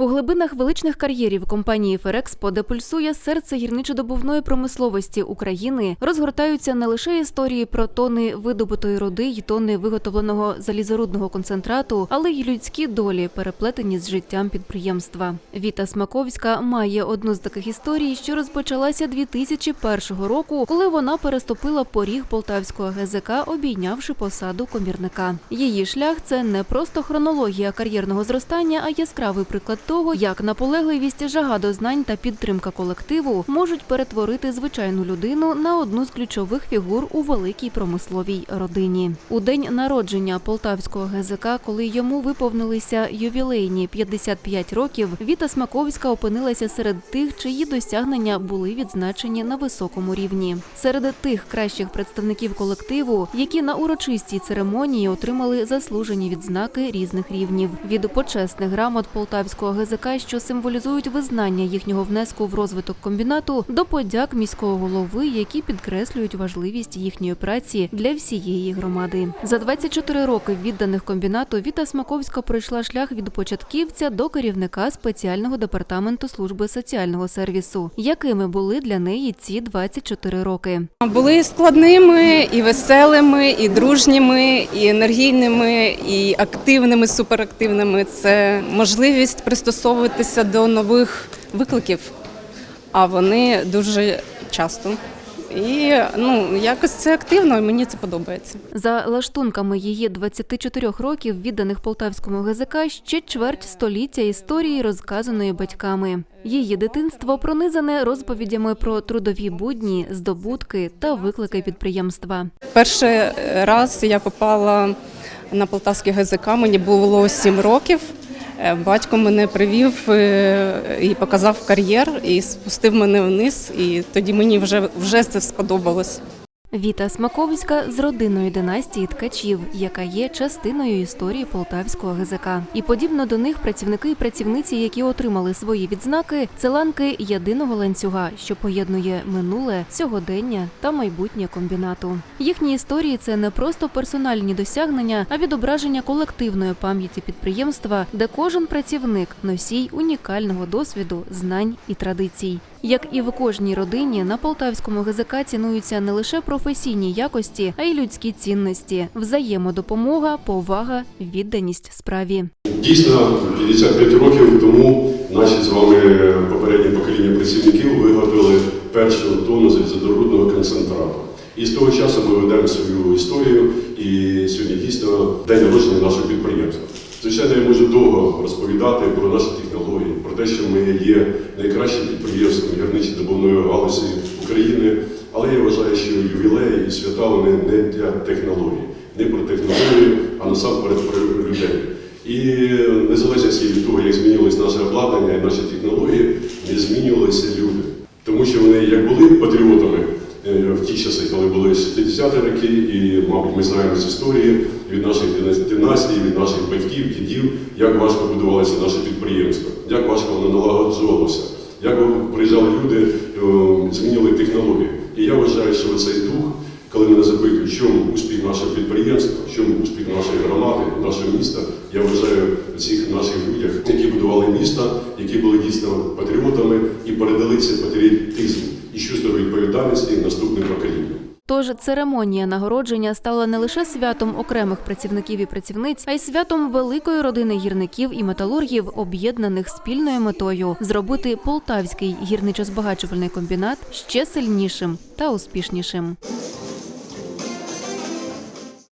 У глибинах величних кар'єрів компанії Ферекспо, де пульсує серце гірничодобувної промисловості України, розгортаються не лише історії про тони видобутої руди й тони виготовленого залізорудного концентрату, але й людські долі, переплетені з життям підприємства. Віта Смаковська має одну з таких історій, що розпочалася 2001 року, коли вона переступила поріг полтавського ГЗК, обійнявши посаду комірника. Її шлях це не просто хронологія кар'єрного зростання, а яскравий приклад того, як наполегливість, жага до знань та підтримка колективу можуть перетворити звичайну людину на одну з ключових фігур у великій промисловій родині. У день народження полтавського ГЗК, коли йому виповнилися ювілейні 55 років, Віта Смаковська опинилася серед тих, чиї досягнення були відзначені на високому рівні. Серед тих кращих представників колективу, які на урочистій церемонії отримали заслужені відзнаки різних рівнів від почесних грамот полтавського ГЗК, що символізують визнання їхнього внеску в розвиток комбінату, до подяк міського голови, які підкреслюють важливість їхньої праці для всієї громади. За 24 роки відданих комбінату Віта Смаковська пройшла шлях від початківця до керівника спеціального департаменту служби соціального сервісу. Якими були для неї ці 24 роки? Були складними і веселими, і дружніми, і енергійними, і активними, суперактивними. Це можливість пристосовуватися до нових викликів, а вони дуже часто. І ну якось це активно, і мені це подобається. За лаштунками її 24 років, відданих полтавському ГЗК, ще чверть століття історії, розказаної батьками. Її дитинство пронизане розповідями про трудові будні, здобутки та виклики підприємства. Перший раз я попала на полтавський ГЗК, мені було 7 років. Е, Батько мене привів е, і показав кар'єр, і спустив мене вниз, і тоді мені вже, вже це сподобалось. Віта Смаковська з родиною династії ткачів, яка є частиною історії полтавського ГЗК. І подібно до них працівники і працівниці, які отримали свої відзнаки, це ланки єдиного ланцюга, що поєднує минуле, сьогодення та майбутнє комбінату. Їхні історії це не просто персональні досягнення, а відображення колективної пам'яті підприємства, де кожен працівник носій унікального досвіду, знань і традицій. Як і в кожній родині, на полтавському ГЗК цінуються не лише професійні якості, а й людські цінності, взаємодопомога, повага, відданість справі. Дійсно, 55 років тому наші з вами попередні покоління працівників виготовили першу тонну залізодорудного концентрату. І з того часу ми ведемо свою історію, і сьогодні дійсно день народження нашого підприємства. Звичайно, я можу довго розповідати про наші технології, те, що ми є найкращим підприємством гірничо-добувної галузі України. Але я вважаю, що ювілеї і свята вони не для технологій, не про технології, а насамперед про людей. І незалежно від того, як змінилось наше обладнання і наші технології, не змінювалися люди. Тому що вони як були патріотами е, в ті часи, коли були 60-ті роки, і, мабуть, ми знаємо з історії від наших династій, від наших батьків, дідів, як важко будувалося наше підприємство, як налагоджувалося, як приїжджали люди, е, змінювали технології. І я вважаю, що цей дух, коли мене запитують, в чому успіх нашого підприємства, в чому успіх нашої громади, нашого міста, я вважаю в цих наших людях, які будували місто, які були дійсно патріотами і передали цей патріотизм і чувство відповідальності наступним поколінням. Тож церемонія нагородження стала не лише святом окремих працівників і працівниць, а й святом великої родини гірників і металургів, об'єднаних спільною метою зробити полтавський гірничо-збагачувальний комбінат ще сильнішим та успішнішим.